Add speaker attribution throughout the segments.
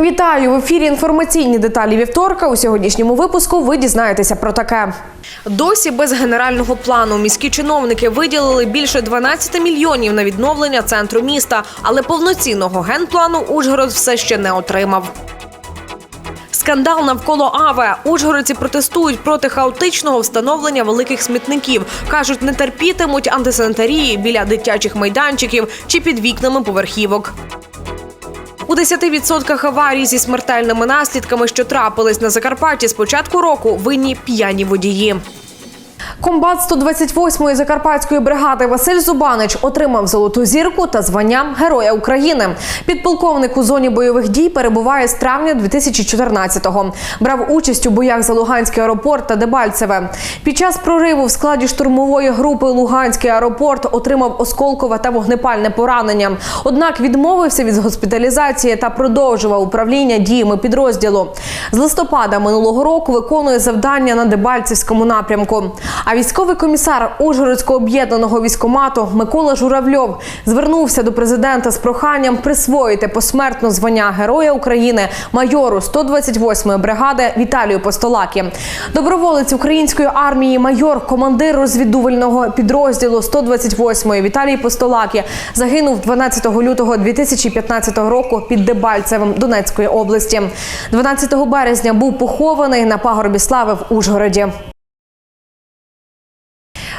Speaker 1: Вітаю в ефірі. Інформаційні деталі вівторка. У сьогоднішньому випуску ви дізнаєтеся про таке. Досі без генерального плану міські чиновники виділили більше 12 мільйонів на відновлення центру міста, але повноцінного генплану Ужгород все ще не отримав. Скандал навколо АВЕ. Ужгородці протестують проти хаотичного встановлення великих смітників. кажуть, не терпітимуть антисанітарії біля дитячих майданчиків чи під вікнами поверхівок. У 10% аварій зі смертельними наслідками, що трапились на Закарпатті з початку року, винні п'яні водії. Комбат 128-ї закарпатської бригади Василь Зубанич отримав золоту зірку та звання Героя України. Підполковник у зоні бойових дій перебуває з травня 2014-го. Брав участь у боях за Луганський аеропорт та Дебальцеве. Під час прориву в складі штурмової групи Луганський аеропорт отримав осколкове та вогнепальне поранення. Однак відмовився від госпіталізації та продовжував управління діями підрозділу. З листопада минулого року виконує завдання на Дебальцевському напрямку. А військовий комісар Ужгородського об'єднаного військомату Микола Журавльов звернувся до президента з проханням присвоїти посмертно звання Героя України майору 128-ї бригади Віталію Постолакі. Доброволець української армії, майор, командир розвідувального підрозділу 128-ї Віталій Постолакі загинув 12 лютого 2015 року під Дебальцевим Донецької області. 12 березня був похований на пагорбі слави в Ужгороді.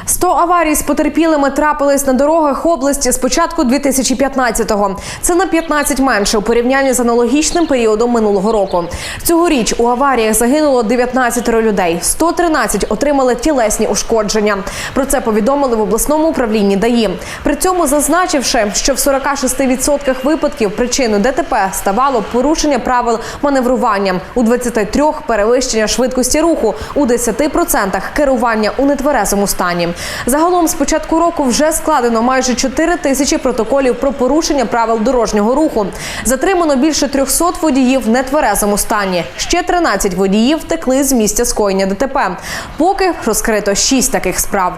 Speaker 1: 100 аварій з потерпілими трапились на дорогах області з початку 2015-го. Це на 15 менше у порівнянні з аналогічним періодом минулого року. Цьогоріч у аваріях загинуло 19 людей. 113 отримали тілесні ушкодження. Про це повідомили в обласному управлінні ДАІ. При цьому зазначивши, що в 46% випадків причиною ДТП ставало порушення правил маневрування, у 23 – перевищення швидкості руху, у 10% – керування у нетверезому стані. Загалом з початку року вже складено майже 4 тисячі протоколів про порушення правил дорожнього руху. Затримано більше 300 водіїв в нетверезому стані. Ще 13 водіїв втекли з місця скоєння ДТП. Поки розкрито 6 таких справ.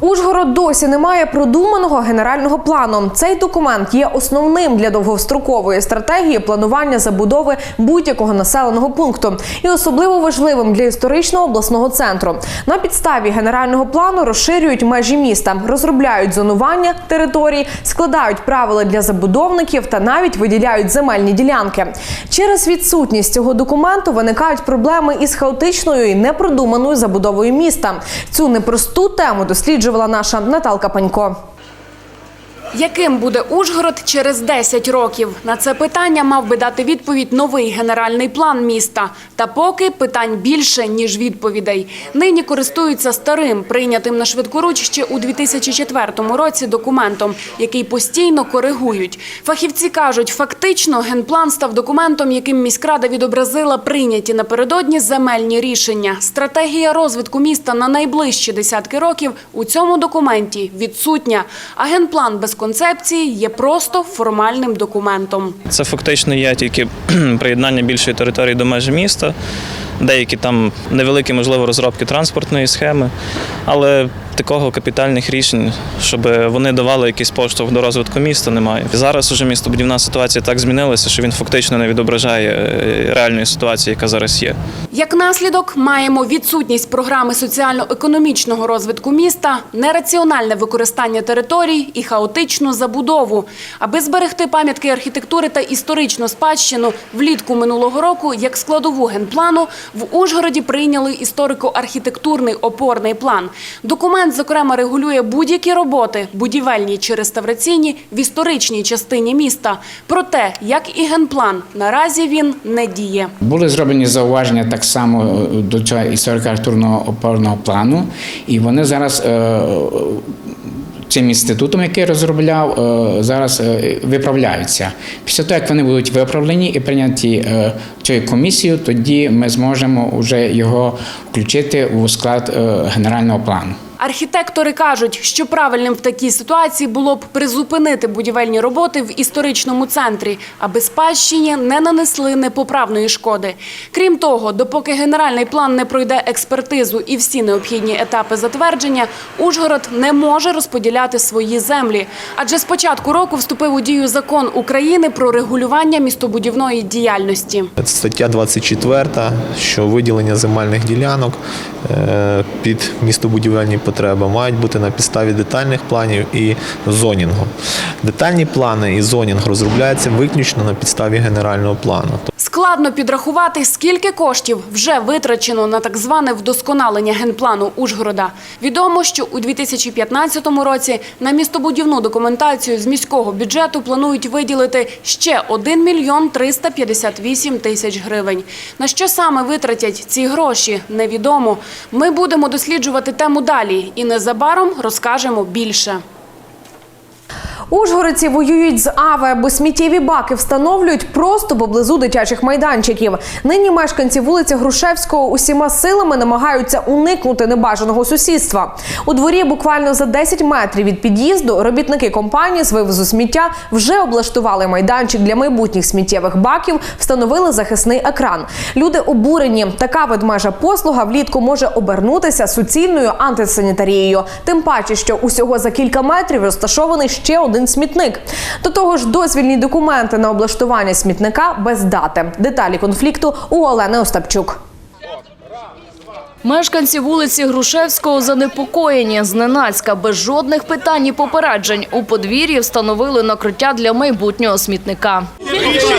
Speaker 1: Ужгород досі не має продуманого генерального плану. Цей документ є основним для довгострокової стратегії планування забудови будь-якого населеного пункту і особливо важливим для історичного обласного центру. На підставі генерального плану розширюють межі міста, розробляють зонування територій, складають правила для забудовників та навіть виділяють земельні ділянки. Через відсутність цього документу виникають проблеми із хаотичною і непродуманою забудовою міста. Цю непросту тему досліджувала наша Наталка Панько.
Speaker 2: Яким буде Ужгород через 10 років? На це питання мав би дати відповідь новий генеральний план міста. Та поки питань більше, ніж відповідей. Нині користуються старим, прийнятим на швидкоруч ще у 2004 році документом, який постійно коригують. Фахівці кажуть, фактично генплан став документом, яким міськрада відобразила прийняті напередодні земельні рішення. Стратегія розвитку міста на найближчі десятки років у цьому документі відсутня. А генплан без концепції є просто формальним документом.
Speaker 3: Це фактично є тільки приєднання більшої території до межі міста, деякі там невеликі, можливо, розробки транспортної схеми, але такого капітальних рішень, щоб вони давали якийсь поштовх до розвитку міста, немає. Зараз уже містобудівна ситуація так змінилася, що він фактично не відображає е, реальної ситуації, яка зараз є.
Speaker 2: Як наслідок, маємо відсутність програми соціально-економічного розвитку міста, нераціональне використання територій і хаотичну забудову. Аби зберегти пам'ятки архітектури та історичну спадщину, влітку минулого року, як складову генплану, в Ужгороді прийняли історико-архітектурний опорний план. Документ, зокрема, регулює будь-які роботи, будівельні чи реставраційні, в історичній частині міста. Проте, як і генплан, наразі він не діє.
Speaker 4: Були зроблені зауваження так само е, до цього історико-архітектурного опорного плану, і вони зараз е, цим інститутом, який розробляв, е, зараз виправляються. Після того, як вони будуть виправлені і прийняті цією комісією, тоді ми зможемо вже його включити у склад генерального плану.
Speaker 2: Архітектори кажуть, що правильним в такій ситуації було б призупинити будівельні роботи в історичному центрі, аби спадщині не нанесли непоправної шкоди. Крім того, допоки генеральний план не пройде експертизу і всі необхідні етапи затвердження, Ужгород не може розподіляти свої землі. Адже з початку року вступив у дію закон України про регулювання містобудівної діяльності.
Speaker 5: Стаття 24, що виділення земельних ділянок е, під містобудівельні потреби мають бути на підставі детальних планів і зонінгу. Детальні плани і зонінг розробляються виключно на підставі генерального плану.
Speaker 2: Складно підрахувати, скільки коштів вже витрачено на так зване вдосконалення генплану Ужгорода. Відомо, що у 2015 році на містобудівну документацію з міського бюджету планують виділити ще 1 мільйон 358 тисяч гривень. На що саме витратять ці гроші, невідомо. Ми будемо досліджувати тему далі і незабаром розкажемо більше.
Speaker 1: Ужгородці воюють з АВЕ, бо сміттєві баки встановлюють просто поблизу дитячих майданчиків. Нині мешканці вулиці Грушевського усіма силами намагаються уникнути небажаного сусідства. У дворі буквально за 10 метрів від під'їзду робітники компанії з вивозу сміття вже облаштували майданчик для майбутніх сміттєвих баків, встановили захисний екран. Люди обурені. Така ведмежа послуга влітку може обернутися суцільною антисанітарією. Тим паче, що усього за кілька метрів розташований ще один смітник. До того ж, дозвільні документи на облаштування смітника без дати. Деталі конфлікту у Олени Остапчук.
Speaker 6: Мешканці вулиці Грушевського занепокоєні. Зненацька, без жодних питань і попереджень. У подвір'ї встановили накриття для майбутнього смітника.
Speaker 7: Він дуже що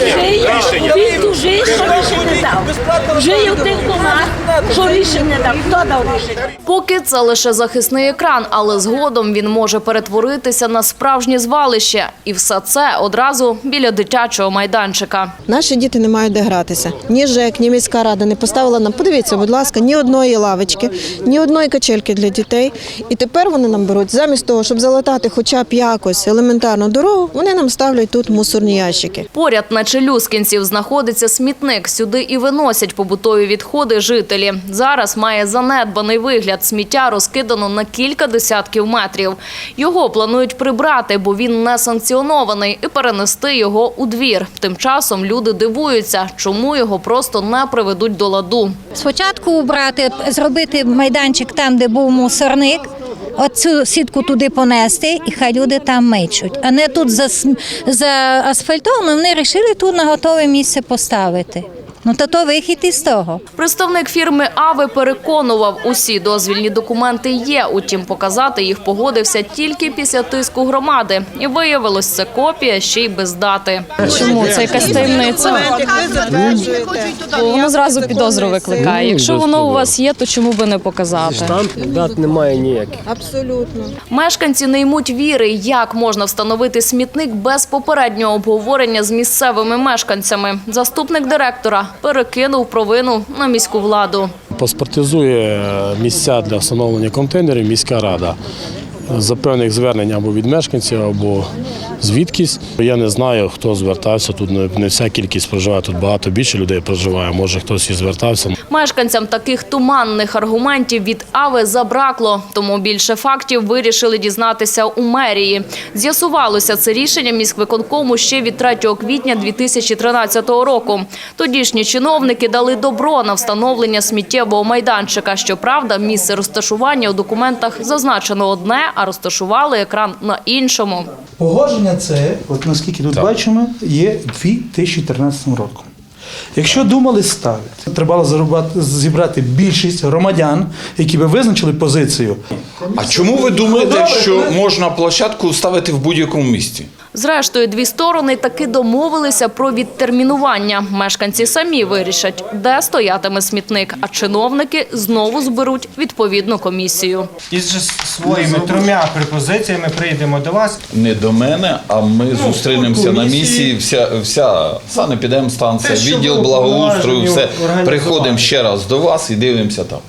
Speaker 7: рішення дав. Вже є в тих домах, що рішення дав. Хто дав рішення?
Speaker 6: Поки це лише захисний екран, але згодом він може перетворитися на справжнє звалище. І все це одразу біля дитячого майданчика.
Speaker 8: Наші діти не мають де гратися. Ні ЖЕК, ні міська рада не поставила нам. Подивіться, будь ласка, ні одної лавочки, ні одної качельки для дітей. І тепер вони нам беруть замість того, щоб залатати хоча б якось елементарну дорогу, вони нам ставлять тут мусорні ящики.
Speaker 6: Поряд на челюскінців знаходиться смітник. Сюди і виносять побутові відходи жителі. Зараз має занедбаний вигляд. Сміття розкидано на кілька десятків метрів. Його планують прибрати, бо він не санкціонований, і перенести його у двір. Тим часом люди дивуються, чому його просто не приведуть до ладу.
Speaker 9: Спочатку убрати, зробити майданчик там, де був мусорник, оцю сітку туди понести, і хай люди там мечуть. А не тут за, за асфальтом, вони вирішили тут на готове місце поставити. Ну то то вихід із того.
Speaker 6: Представник фірми Ави переконував, усі дозвільні документи є. Утім, показати їх погодився тільки після тиску громади. І виявилось, це копія ще й без дати.
Speaker 10: Чому це якась таємниця? Бо воно зразу підозру викликає. Якщо воно у вас є, то чому би не показати?
Speaker 11: Штампів дат немає ніяких.
Speaker 8: Абсолютно.
Speaker 6: Мешканці не ймуть віри, як можна встановити смітник без попереднього обговорення з місцевими мешканцями. Заступник директора перекинув провину на міську владу.
Speaker 11: Паспортизує місця для встановлення контейнерів міська рада. За певних звернень або від мешканців, або звідкись. Я не знаю, хто звертався. Тут не- вся кількість проживає, тут багато більше людей проживає. Може хтось і звертався.
Speaker 6: Мешканцям таких туманних аргументів від Ави забракло, тому більше фактів вирішили дізнатися у мерії. З'ясувалося це рішення міськвиконкому ще від 3 квітня 2013 року. Тодішні чиновники дали добро на встановлення сміттєвого майданчика. Щоправда, місце розташування у документах зазначено одне, а розташували екран на іншому.
Speaker 12: Погодження це, от наскільки тут бачимо, є 2013 роком. Якщо думали ставити, треба зібрати більшість громадян, які би визначили позицію.
Speaker 13: А чому ви думаєте, що можна площадку ставити в будь-якому місці?
Speaker 6: Зрештою, дві сторони таки домовилися про відтермінування. Мешканці самі вирішать, де стоятиме смітник, а чиновники знову зберуть відповідну комісію.
Speaker 14: Із же своїми трьома пропозиціями прийдемо до вас.
Speaker 13: Не до мене, а ми зустрінемося на місії. Вся вся санепідемстанція, відділ благоустрою, все приходимо ще раз до вас і дивимося там.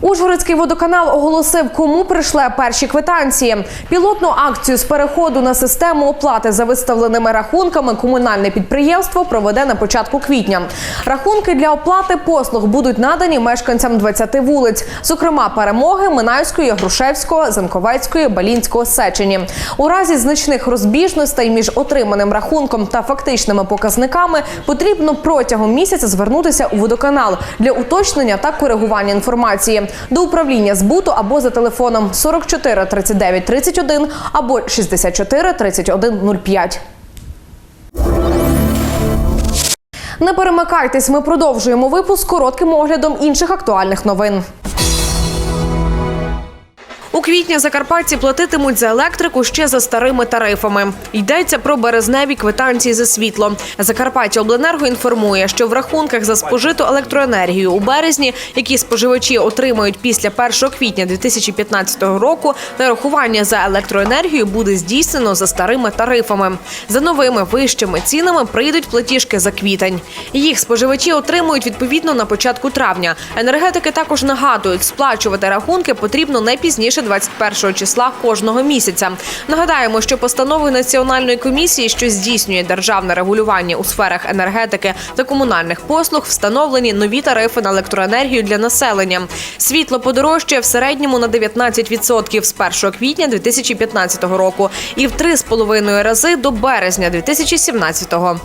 Speaker 1: Ужгородський водоканал оголосив, кому прийшли перші квитанції. Пілотну акцію з переходу на систему оплати за виставленими рахунками комунальне підприємство проведе на початку квітня. Рахунки для оплати послуг будуть надані мешканцям 20 вулиць, зокрема перемоги Минайської, Грушевського, Занковецької, Балінського, Сечені. У разі значних розбіжностей між отриманим рахунком та фактичними показниками потрібно протягом місяця звернутися у водоканал для уточнення та коригування інформації до управління збуту або за телефоном 44 39 31 або 64 31 05. Не перемикайтесь, ми продовжуємо випуск коротким оглядом інших актуальних новин. У квітні закарпатці платитимуть за електрику ще за старими тарифами. Йдеться про березневі квитанції за світло. Закарпаття Обленерго інформує, що в рахунках за спожиту електроенергію у березні, які споживачі отримають після 1 квітня 2015 року, нарахування за електроенергію буде здійснено за старими тарифами. За новими вищими цінами прийдуть платіжки за квітень. Їх споживачі отримують відповідно на початку травня. Енергетики також нагадують, сплачувати рахунки потрібно не пізніше 21 числа кожного місяця. Нагадаємо, що постановою національної комісії, що здійснює державне регулювання у сферах енергетики та комунальних послуг, встановлені нові тарифи на електроенергію для населення. Світло подорожчає в середньому на 19% з 1 квітня 2015 року і в 3,5 рази до березня 2017 року.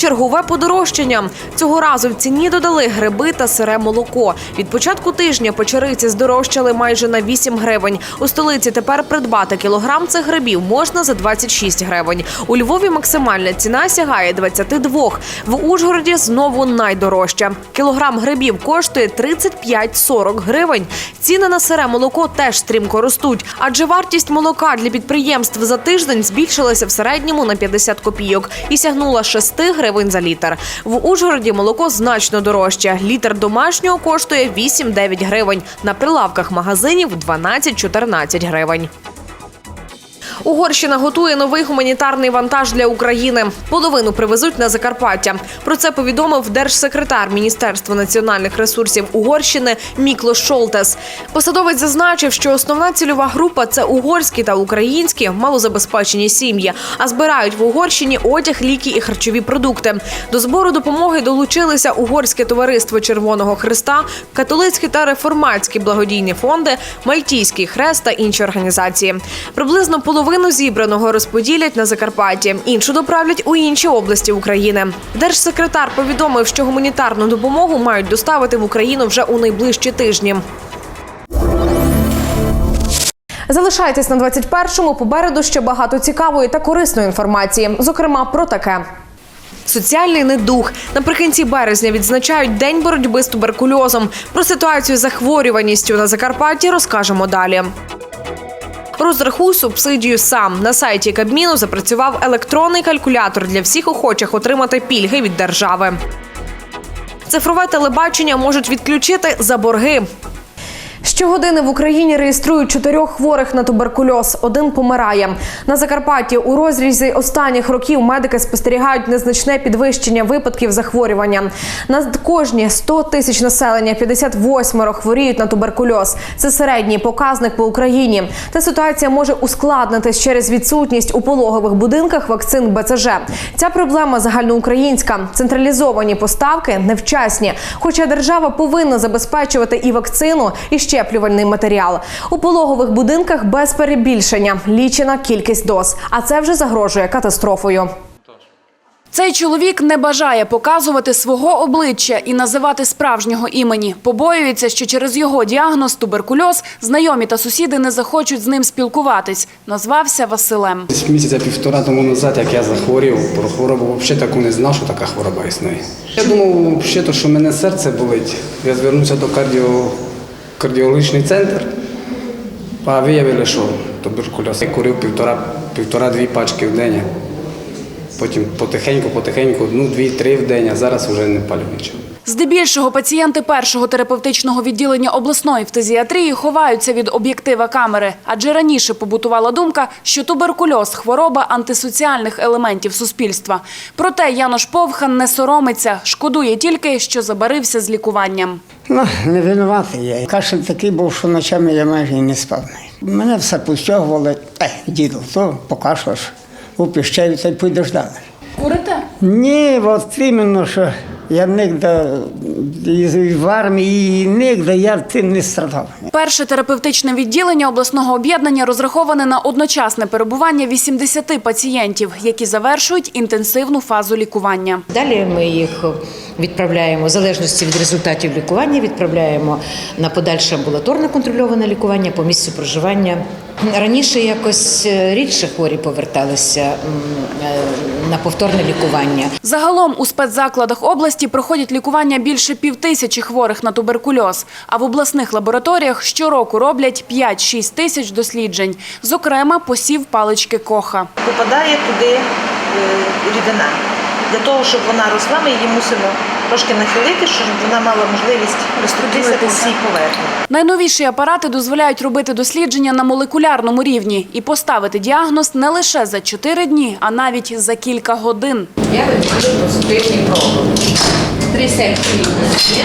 Speaker 1: Чергове подорожчання. Цього разу в ціні додали гриби та сире молоко. Від початку тижня печериці здорожчали майже на 8 гривень. У столиці тепер придбати кілограм цих грибів можна за 26 гривень. У Львові максимальна ціна сягає 22. В Ужгороді знову найдорожча. Кілограм грибів коштує 35-40 гривень. Ціни на сире молоко теж стрімко ростуть, адже вартість молока для підприємств за тиждень збільшилася в середньому на 50 копійок і сягнула 6 гривень за літр. В Ужгороді молоко значно дорожче. Літр домашнього коштує 8-9 гривень. На прилавках магазинів 12-14 гривень. Угорщина готує новий гуманітарний вантаж для України. Половину привезуть на Закарпаття. Про це повідомив держсекретар Міністерства національних ресурсів Угорщини Мікло Шолтес. Посадовець зазначив, що основна цільова група це угорські та українські малозабезпечені сім'ї, а збирають в Угорщині одяг, ліки і харчові продукти. До збору допомоги долучилися Угорське товариство Червоного Христа, католицькі та реформатські благодійні фонди, Мальтійський хрест та інші організації. Приблизно половину зібраного розподілять на Закарпатті, іншу доправлять у інші області України. Держсекретар повідомив, що гуманітарну допомогу мають доставити в Україну вже у найближчі тижні. Залишайтесь на 21-му. Попереду ще багато цікавої та корисної інформації, зокрема про таке. Соціальний недух наприкінці березня відзначають День боротьби з туберкульозом. Про ситуацію з захворюваністю на Закарпатті розкажемо далі. Розрахуй субсидію сам на сайті Кабміну запрацював електронний калькулятор для всіх охочих отримати пільги від держави. Цифрове телебачення можуть відключити за борги. Щогодини в Україні реєструють чотирьох хворих на туберкульоз. Один помирає. На Закарпатті у розрізі останніх років медики спостерігають незначне підвищення випадків захворювання. На кожні 100 тисяч населення 58 хворіють на туберкульоз. Це середній показник по Україні. Та ситуація може ускладнитись через відсутність у пологових будинках вакцин БЦЖ. Ця проблема загальноукраїнська. Централізовані поставки невчасні. Хоча держава повинна забезпечувати і вакцину, і щеплювальний матеріал. У пологових будинках без перебільшення лічена кількість доз, а це вже загрожує катастрофою.
Speaker 2: Цей чоловік не бажає показувати свого обличчя і називати справжнього імені. Побоюється, що через його діагноз туберкульоз знайомі та сусіди не захочуть з ним спілкуватись. Назвався Василем.
Speaker 15: Місяця півтора тому назад, як я захворів про хворобу, взагалі таку не знав, що така хвороба існує. Я думав, взагалі, що мене серце болить. Я звернувся до кардіо... кардіологічний центр, а виявили, що туберкульоз. Я курив півтора, півтора-дві пачки в день. Потім потихеньку, потихеньку, одну, дві, три в день, а зараз вже не палю нічого.
Speaker 2: Здебільшого пацієнти першого терапевтичного відділення обласної фтизіатрії ховаються від об'єктива камери, адже раніше побутувала думка, що туберкульоз – хвороба антисоціальних елементів суспільства. Проте Янош Повхан не соромиться, шкодує тільки, що забарився з лікуванням.
Speaker 16: Ну, не винуватий я. Кашель такий був, що ночами я майже не спав. Мене все постягували, е, діду, то покашляш, упіщаю, та й підеш далі.
Speaker 2: Курите?
Speaker 16: Ні, от іменно, що я нігде із- в армії, і нігде я тим не страдав.
Speaker 2: Перше терапевтичне відділення обласного об'єднання розраховане на одночасне перебування 80 пацієнтів, які завершують інтенсивну фазу лікування.
Speaker 17: Далі ми їх відправляємо, в залежності від результатів лікування, відправляємо на подальше амбулаторне контрольоване лікування по місцю проживання. Раніше якось е, рідше хворі поверталися е, на повторне лікування.
Speaker 2: Загалом у спецзакладах області проходять лікування більше півтисячі хворих на туберкульоз, а в обласних лабораторіях щороку роблять 5-6 тисяч досліджень, зокрема посів палички коха.
Speaker 18: попадає туди е, рідина. Для того, щоб вона росла, ми її мусимо трошки нахилити, щоб вона мала можливість розступитися по всій поверхні.
Speaker 2: Найновіші апарати дозволяють робити дослідження на молекулярному рівні і поставити діагноз не лише за 4 дні, а навіть за кілька годин.
Speaker 17: Я вибрала позитивні проби. Три секції у нас є.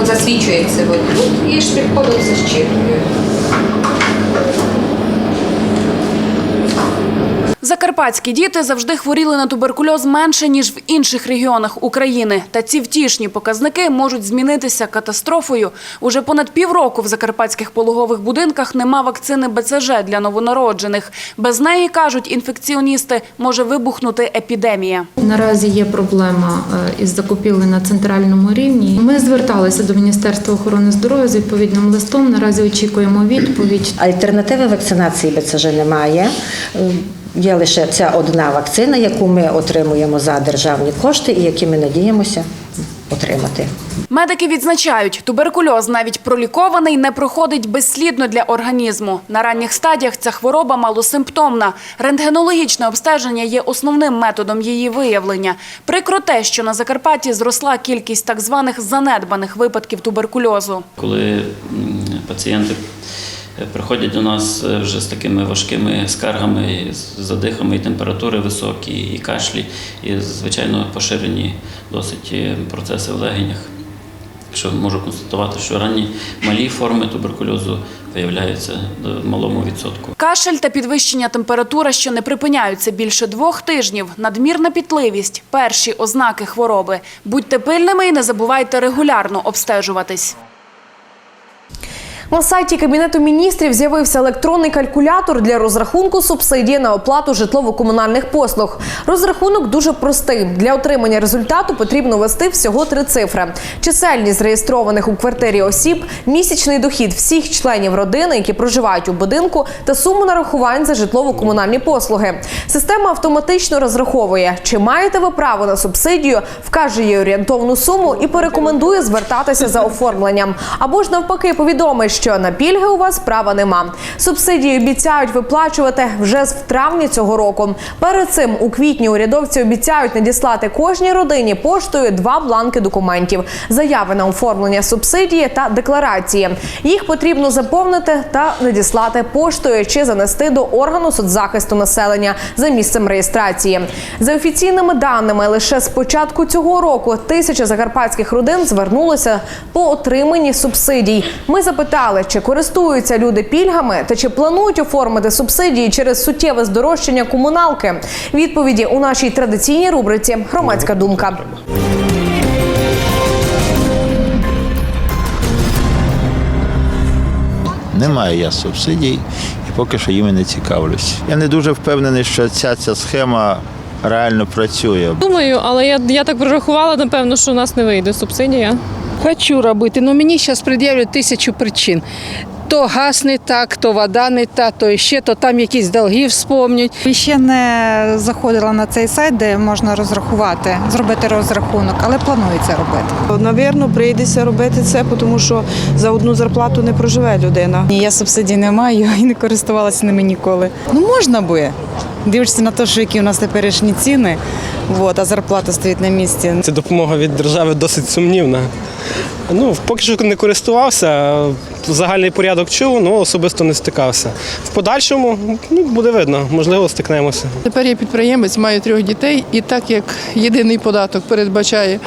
Speaker 17: От засвічується тут і штрих-кодом защіплює.
Speaker 2: Закарпатські діти завжди хворіли на туберкульоз менше, ніж в інших регіонах України. Та ці втішні показники можуть змінитися катастрофою. Уже понад півроку в закарпатських пологових будинках нема вакцини БЦЖ для новонароджених. Без неї, кажуть інфекціоністи, може вибухнути епідемія.
Speaker 19: Наразі є проблема е, із закупівлею на центральному рівні. Ми зверталися до Міністерства охорони здоров'я з відповідним листом. Наразі очікуємо відповідь.
Speaker 20: Альтернативи вакцинації БЦЖ немає. Є лише ця одна вакцина, яку ми отримуємо за державні кошти і які ми надіємося отримати.
Speaker 2: Медики відзначають, туберкульоз, навіть пролікований, не проходить безслідно для організму. На ранніх стадіях ця хвороба малосимптомна. Рентгенологічне обстеження є основним методом її виявлення. Прикро те, що на Закарпатті зросла кількість так званих занедбаних випадків туберкульозу.
Speaker 21: коли пацієнти приходять до нас е, вже з такими важкими скаргами, з задихами, і температури високі, і кашлі, і звичайно поширені досить е, процеси в легенях. Що можу констатувати, що ранні малі форми туберкульозу виявляються в малому відсотку.
Speaker 2: Кашель та підвищення температури, що не припиняються більше двох тижнів, надмірна пітливість – перші ознаки хвороби. Будьте пильними і не забувайте регулярно обстежуватись.
Speaker 1: На сайті Кабінету міністрів з'явився електронний калькулятор для розрахунку субсидії на оплату житлово-комунальних послуг. Розрахунок дуже простий. Для отримання результату потрібно ввести всього три цифри: чисельність зареєстрованих у квартирі осіб, місячний дохід всіх членів родини, які проживають у будинку, та суму нарахувань за житлово-комунальні послуги. Система автоматично розраховує, чи маєте ви право на субсидію, вкаже їй орієнтовну суму і порекомендує звертатися за оформленням. Або ж навпаки повідомить, що на пільги у вас права нема. Субсидії обіцяють виплачувати вже з травня цього року. Перед цим у квітні урядовці обіцяють надіслати кожній родині поштою два бланки документів: заяви на оформлення субсидії та декларації. Їх потрібно заповнити та надіслати поштою чи занести до органу соцзахисту населення за місцем реєстрації. За офіційними даними, лише з початку цього року тисяча закарпатських родин звернулися по отриманні субсидій. Ми запитали, чи користуються люди пільгами та чи планують оформити субсидії через суттєве здорожчання комуналки. Відповіді у нашій традиційній рубриці Громадська думка.
Speaker 22: Не маю я субсидій і поки що їми не цікавлюсь. Я не дуже впевнений, що ця, ця схема реально працює.
Speaker 10: Думаю, але я, я так прорахувала, напевно, що у нас не вийде субсидія.
Speaker 23: Хочу робити, але мені зараз пред'являть тисячу причин.
Speaker 24: То газ не так, то вода не та, то ще, то там якісь долги вспомнять.
Speaker 25: Ще не заходила на цей сайт, де можна розрахувати, зробити розрахунок, але планується робити.
Speaker 23: Навірно, прийдеться робити це, тому що за одну зарплату не проживе людина.
Speaker 26: Ні, я субсидій не маю і не користувалася ними ніколи. Ну можна би. Дивишся на те, що які у нас теперішні ціни, от, а зарплата стоїть на місці.
Speaker 27: Ця допомога від держави досить сумнівна. Ну, поки що не користувався, загальний порядок чув, але особисто не стикався. В подальшому ну, буде видно, можливо, стикнемося.
Speaker 28: Тепер я підприємець, маю трьох дітей, і так як єдиний податок передбачає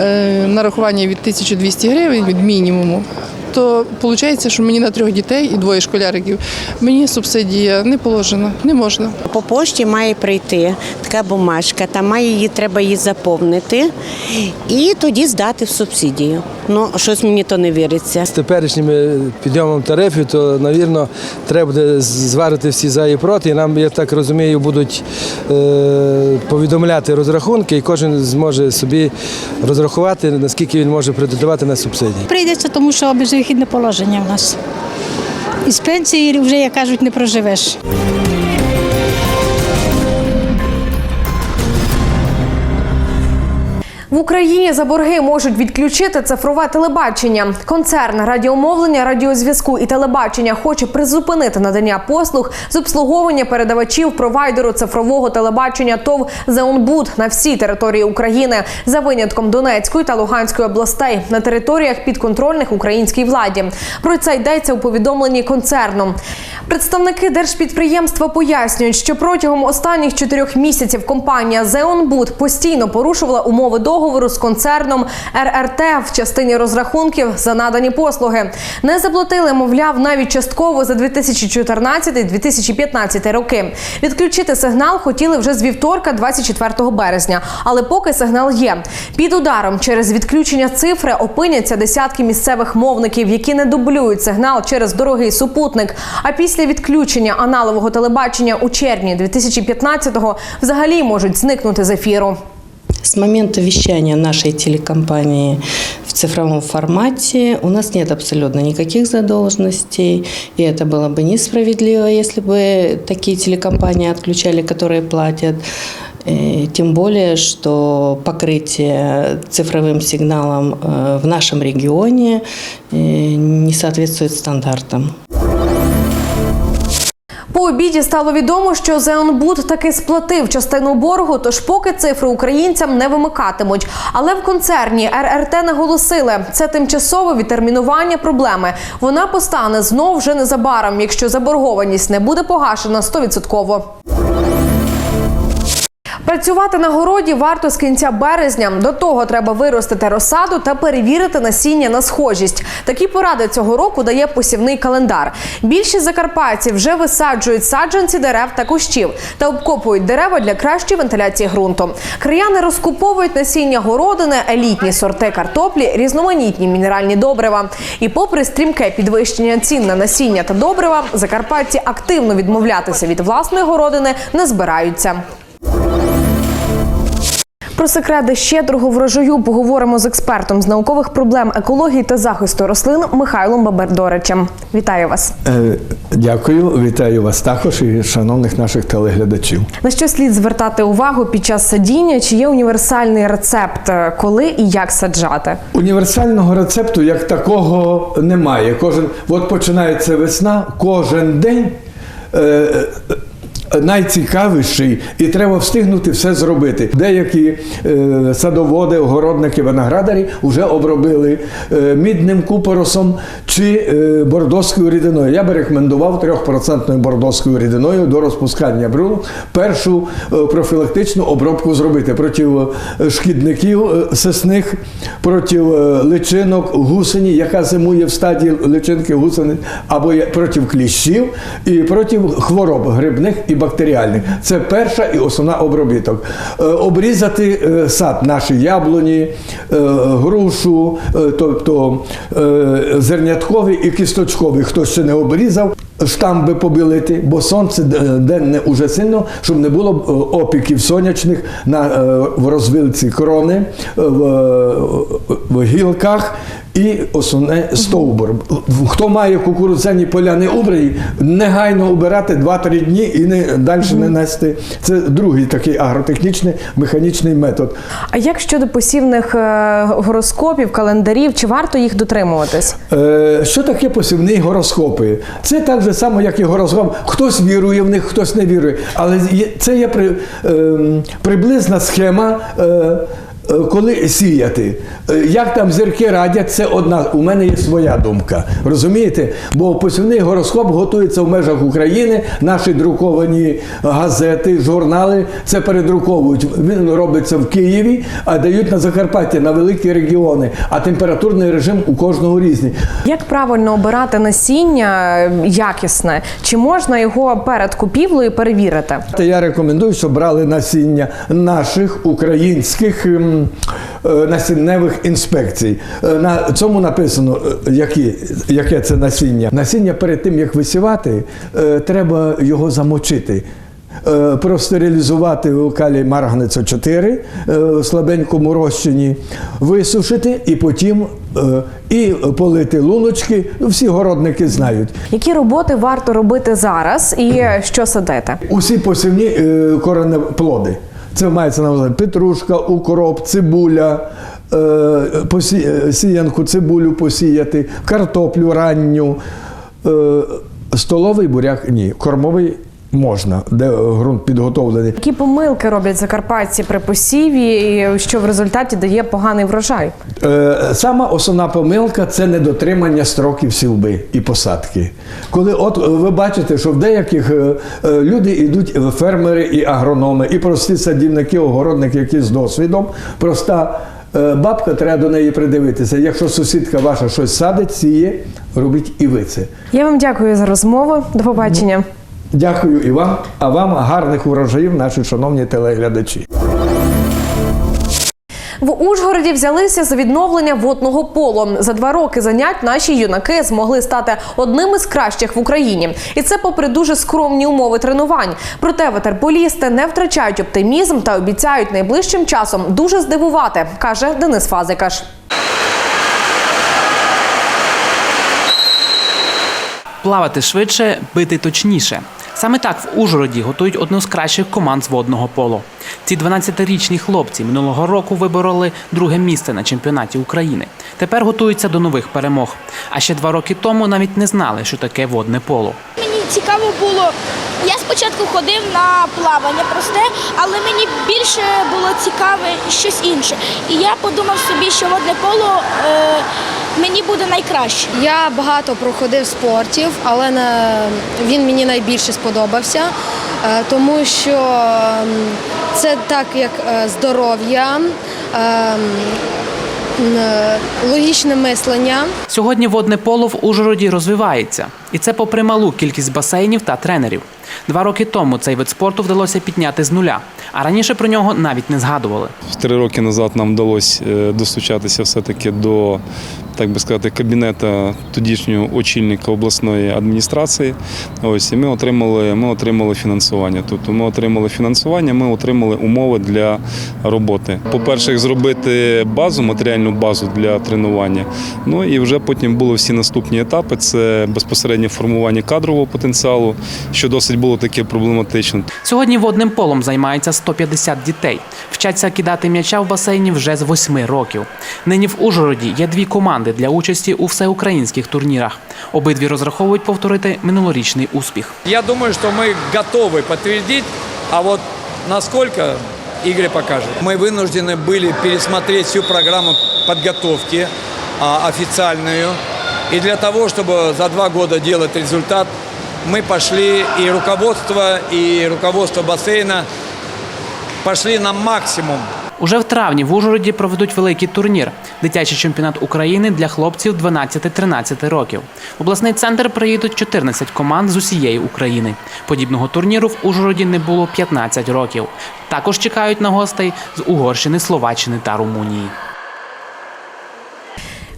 Speaker 28: е, нарахування від 1200 гривень від мінімуму, то виходить, що мені на трьох дітей і двоє школяриків мені субсидія не положена, не можна.
Speaker 29: По пошті має прийти така бумажка, там має її, треба її заповнити і тоді здати в субсидію. Ну, щось мені то не віриться.
Speaker 30: З теперішніми підйомом тарифів, то, навірно, треба буде зварити всі за і проти. І нам, я так розумію, будуть е, повідомляти розрахунки, і кожен зможе собі розрахувати, наскільки він може претендувати на субсидії.
Speaker 9: Прийдеться, тому що безвихідне положення в нас. Із пенсії вже, як кажуть, не проживеш.
Speaker 1: В Україні за борги можуть відключити цифрове телебачення. Концерн радіомовлення, радіозв'язку і телебачення хоче призупинити надання послуг з обслуговування передавачів провайдеру цифрового телебачення ТОВ «Зеонбуд» на всій території України за винятком Донецької та Луганської областей на територіях підконтрольних українській владі. Про це йдеться у повідомленні концерну. Представники держпідприємства пояснюють, що протягом останніх чотирьох місяців компанія «Зеонбуд» постійно порушувала умови договору з концерном РРТ в частині розрахунків за надані послуги. Не заплатили, мовляв, навіть частково за 2014-2015 роки. Відключити сигнал хотіли вже з вівторка, 24 березня. Але поки сигнал є. Під ударом через відключення цифри опиняться десятки місцевих мовників, які не дублюють сигнал через дорогий супутник. А після відключення аналогового телебачення у червні 2015-го взагалі можуть зникнути з ефіру.
Speaker 31: С момента вещания нашей телекомпании в цифровом формате у нас нет абсолютно никаких задолженностей, и это было бы несправедливо, если бы такие телекомпании отключали, которые платят. Э, Тем более, что покрытие цифровым сигналом э, в нашем регионе э, не соответствует стандартам.
Speaker 1: По обіді стало відомо, що Зеонбуд таки сплатив частину боргу, тож поки цифри українцям не вимикатимуть. Але в концерні РРТ наголосили, це тимчасове відтермінування проблеми. Вона постане знов вже незабаром, якщо заборгованість не буде погашена 100%. Працювати на городі варто з кінця березня. До того треба виростити розсаду та перевірити насіння на схожість. Такі поради цього року дає посівний календар. Більшість закарпатців вже висаджують саджанці дерев та кущів та обкопують дерева для кращої вентиляції ґрунту. Краяни розкуповують насіння городини, елітні сорти картоплі, різноманітні мінеральні добрива. І попри стрімке підвищення цін на насіння та добрива, закарпатці активно відмовлятися від власної городини не збираються. Про секрети щедрого врожаю поговоримо з експертом з наукових проблем екології та захисту рослин Михайлом Бабердоричем. Вітаю вас.
Speaker 32: Е, Дякую, вітаю вас також і шановних наших телеглядачів.
Speaker 1: На що слід звертати увагу під час садіння? Чи є універсальний рецепт, е, коли і як саджати?
Speaker 32: Універсального рецепту як такого немає. Кожен, от починається весна, кожен день. Е, е, Найцікавіший, і треба встигнути все зробити. Деякі е, садоводи, огородники, виноградарі вже обробили е, мідним купоросом чи е, бордоською рідиною. Я би рекомендував 3% бордоською рідиною до розпускання брюну першу е, профілактичну обробку зробити проти е, шкідників е, сесних, проти е, личинок гусені, яка зимує в стадії личинки гусени, або проти кліщів і проти хвороб грибних і бактеріальних. Це перша і основна обробіток. Е, Обрізати е, сад, наші яблуні, е, грушу, тобто зернятковий і кісточковий. Хто ще не обрізав, штамби побілити, бо сонце денне уже сильно, щоб не було е, опіків сонячних на, е, в розвилці крони, е, в, в гілках і основне стовбур. Хто має кукурудзяні поля не убрані, негайно убирати 2-3 дні і не далі не нести. Це другий такий агротехнічний механічний метод.
Speaker 1: А як щодо посівних е, гороскопів, календарів, чи варто їх дотримуватись?
Speaker 32: Е, Що таке посівні гороскопи? Це так же само, як його гороскоп. Хтось вірує в них, хтось не вірує. Але це є при, е, приблизна схема. е, Коли сіяти, Е, як там зірки радять, це одна. У мене є своя думка. Розумієте? Бо посівний гороскоп готується в межах України. Наші друковані газети, журнали це передруковують. Він робиться в Києві, а дають на Закарпаття, на великі регіони. А температурний режим у кожного різний.
Speaker 1: Як правильно обирати насіння е, якісне? Чи можна його перед купівлею перевірити?
Speaker 32: Та Я рекомендую, щоб брали насіння наших українських е, насінневих інспекцій. Е, На цьому написано, е, які, яке це насіння. Насіння перед тим, як висівати, е, треба його замочити. Е, Простерилізувати в калій марганецо 4 е, в слабенькому розчині, висушити і потім е, і полити луночки. Всі городники знають.
Speaker 1: Які роботи варто робити зараз і що садити?
Speaker 32: Усі посівні е, коренеплоди. Це мається на увазі петрушка, укроп, цибуля, е, е, сіянку, цибулю посіяти, картоплю ранню, е, столовий буряк ні, кормовий можна, де ґрунт підготовлений.
Speaker 1: Які помилки роблять закарпатці при посіві, і що в результаті дає поганий врожай?
Speaker 32: Е, Сама основна помилка це недотримання строків сівби і посадки. Коли от е, ви бачите, що в деяких е, е, люди йдуть фермери і агрономи, і прості садівники, огородники, які з досвідом, проста. Бабка треба до неї придивитися. Якщо сусідка ваша щось садить, сіє, робіть і ви це.
Speaker 1: Я вам дякую за розмову. До побачення.
Speaker 32: Дякую і вам, а вам гарних урожаїв, наші шановні телеглядачі.
Speaker 1: В Ужгороді взялися за відновлення водного поло. За два роки занять наші юнаки змогли стати одним із кращих в Україні, і це попри дуже скромні умови тренувань. Проте ветерполісти не втрачають оптимізм та обіцяють найближчим часом дуже здивувати, каже Денис Фазикаш.
Speaker 33: Плавати швидше, бити точніше. Саме так в Ужгороді готують одну з кращих команд з водного поло. Ці 12-річні хлопці минулого року вибороли друге місце на чемпіонаті України. Тепер готуються до нових перемог. А ще два роки тому навіть не знали, що таке водне поло.
Speaker 34: Мені цікаво було. Я спочатку ходив на плавання просте, але мені більше було цікаве щось інше. І я подумав собі, що водне поло е, мені буде найкраще.
Speaker 35: Я багато проходив спортів, але він мені найбільше сподобався, е, тому що це так як е, здоров'я, е, м, е, логічне мислення.
Speaker 33: Сьогодні водне поло в Ужгороді розвивається, і це попри малу кількість басейнів та тренерів. Два роки тому цей вид спорту вдалося підняти з нуля, а раніше про нього навіть не згадували.
Speaker 36: Три роки назад нам вдалося достучатися все-таки до, так би сказати, кабінету тодішнього очільника обласної адміністрації. Ось і ми отримали, ми отримали фінансування. Тобто ми отримали фінансування, ми отримали умови для роботи. По-перше, зробити базу, матеріальну базу для тренування. Ну і вже потім були всі наступні етапи. Це безпосередньо формування кадрового потенціалу, що досить було таке проблематично.
Speaker 33: Сьогодні водним полом займається 150 дітей. Вчаться кидати м'яча в басейні вже з 8 років. Нині в Ужгороді є дві команди для участі у всеукраїнських турнірах. Обидві розраховують повторити минулорічний успіх.
Speaker 37: Я думаю, что мы готовы подтвердить, а вот насколько игры покажет. Мы вынуждены были пересмотреть всю программу подготовки а, официальную. И для того, чтобы за два года делать результат, мы пошли, и руководство, и руководство бассейна пошли на максимум.
Speaker 33: Уже в травні в Ужгороді проведуть великий турнір дитячий чемпіонат України для хлопців 12-13 років. В обласний центр приїдуть 14 команд з усієї України. Подібного турніру в Ужгороді не було 15 років. Також чекають на гостей з Угорщини, Словаччини та Румунії.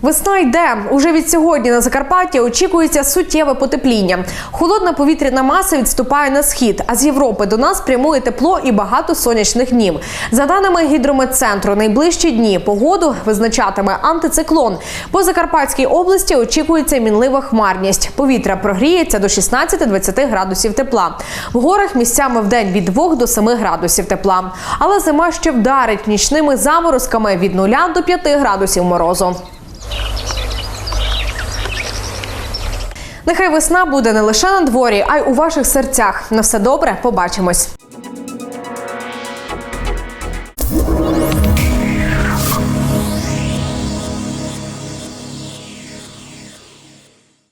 Speaker 1: Весна йде. Уже від сьогодні на Закарпатті очікується суттєве потепління. Холодна повітряна маса відступає на схід, а з Європи до нас прямує тепло і багато сонячних днів. За даними гідрометцентру, найближчі дні погоду визначатиме антициклон. По Закарпатській області очікується мінлива хмарність. Повітря прогріється до 16-20 градусів тепла. В горах місцями в день від 2 до 7 градусів тепла. Але зима ще вдарить нічними заморозками від 0 до 5 градусів морозу. Нехай весна буде не лише на дворі, а й у ваших серцях. На все добре, побачимось.